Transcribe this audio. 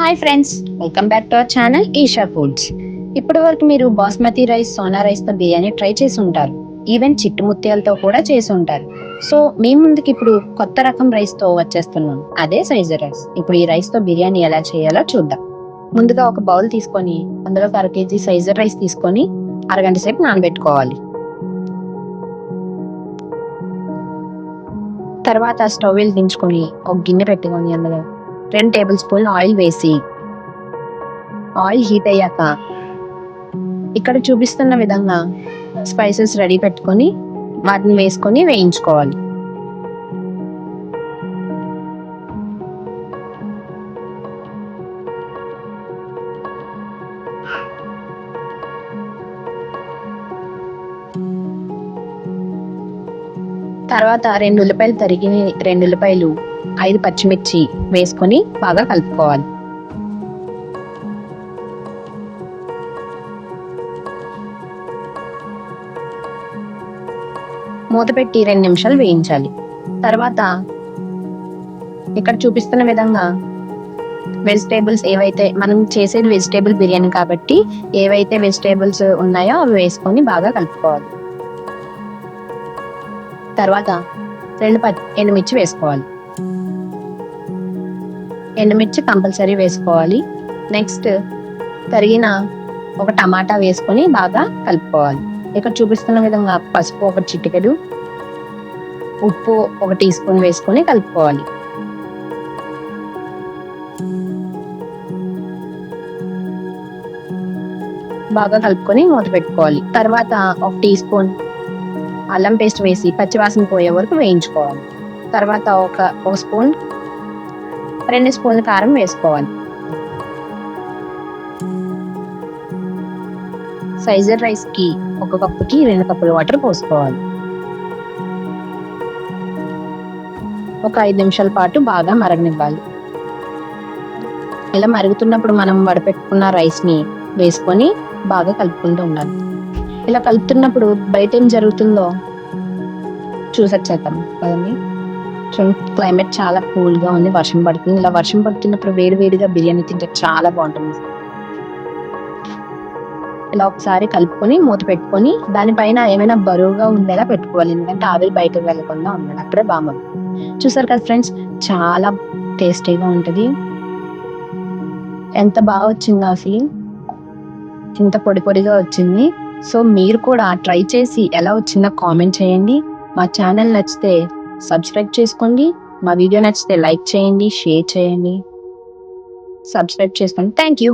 Hi friends welcome back to our channel Eesha Foods ఇప్పటి వరకు మీరు బాస్మతి రైస్ సోనా రైస్తో బిర్యానీ ట్రై చేసి ఉంటారు. ఈవెన్ చిట్టు ముత్యాలతో కూడా చేసి ఉంటారు. సో మీ ముందుకి ఇప్పుడు కొత్త రకం రైస్తో వచ్చేస్తున్నాం. అదే సైజర్ రైస్. ఇప్పుడు ఈ రైస్తో బిర్యానీ ఎలా చేయాలో చూద్దాం. ముందుగా ఒక బౌల్ తీసుకొని అందులో ఒక అర కేజీ సైజర్ రైస్ తీసుకొని అరగంట సేపు నానబెట్టుకోవాలి. తర్వాత స్టవ్ వెలిగించుకొని ఒక గిన్నె పెట్టుకొని అందులో రెండు టేబుల్ స్పూన్ ఆయిల్ వేసి. ఆయిల్ హీట్ అయ్యాక ఇక్కడ చూపిస్తున్న విధంగా స్పైసెస్ రెడీ పెట్టుకొని వాటిని వేసుకొని వేయించుకోవాలి. తర్వాత రెండు ఉల్లిపాయలు తరిగి రెండు ఉల్లిపాయలు ఐదు పచ్చిమిర్చి వేసుకొని బాగా కలుపుకోవాలి. మూత పెట్టి రెండు నిమిషాలు వేయించాలి. తర్వాత ఇక్కడ చూపిస్తున్న విధంగా వెజిటేబుల్స్ ఏవైతే మనం చేసేది వెజిటేబుల్ బిర్యానీ కాబట్టి ఏవైతే వెజిటేబుల్స్ ఉన్నాయో అవి వేసుకొని బాగా కలుపుకోవాలి. తర్వాత రెండు పది ఎండుమిర్చి వేసుకోవాలి. ఎండుమిర్చి కంపల్సరీ వేసుకోవాలి. నెక్స్ట్ తరిగిన ఒక టమాటా వేసుకొని బాగా కలుపుకోవాలి. ఇక్కడ చూపిస్తున్న విధంగా పసుపు ఒక చిటికెడు ఉప్పు ఒక టీ స్పూన్ వేసుకొని కలుపుకోవాలి. బాగా కలుపుకొని మూత పెట్టుకోవాలి. తర్వాత ఒక టీ స్పూన్ అల్లం పేస్ట్ వేసి పచ్చివాసన పోయే వరకు వేయించుకోవాలి. తర్వాత ఒక ఒక స్పూన్ రెండు స్పూన్ల కారం వేసుకోవాలి. సైజర్ రైస్కి ఒక కప్పుకి రెండు కప్పుల వాటర్ పోసుకోవాలి. ఒక ఐదు నిమిషాల పాటు బాగా మరగనివ్వాలి. ఇలా మరుగుతున్నప్పుడు మనం వడపెట్టుకున్న రైస్ని వేసుకొని బాగా కలుపుకుంటూ ఉండాలి. ఇలా కలుపుతున్నప్పుడు బయట ఏం జరుగుతుందో చూసొచ్చేద్దాం కదండి క్లైమేట్ చాలా కూల్గా ఉంది వర్షం పడుతుంది. ఇలా వర్షం పడుతున్నప్పుడు వేడి వేడిగా బిర్యానీ తింటే చాలా బాగుంటుంది. ఇలా ఒకసారి కలుపుకొని మూత పెట్టుకొని దానిపైన ఏమైనా బరువుగా ఉండేలా పెట్టుకోవాలి. ఎందుకంటే ఆవిరి బయటకు వెళ్ళకుండా ఉండాలి. అప్పుడే బాగుంది చూసారు కదా ఫ్రెండ్స్ చాలా టేస్టీగా ఉంటుంది. ఎంత బాగా వచ్చిందో అసలు. ఇంత పొడి పొడిగా వచ్చింది. సో మీరు కూడా ట్రై చేసి ఎలా వచ్చిందో కామెంట్ చేయండి. మా ఛానల్ నచ్చితే సబ్స్క్రైబ్ చేసుకోండి. మా వీడియో నచ్చితే లైక్ చేయండి షేర్ చేయండి. సబ్స్క్రైబ్ చేసుకోండి. Thank you.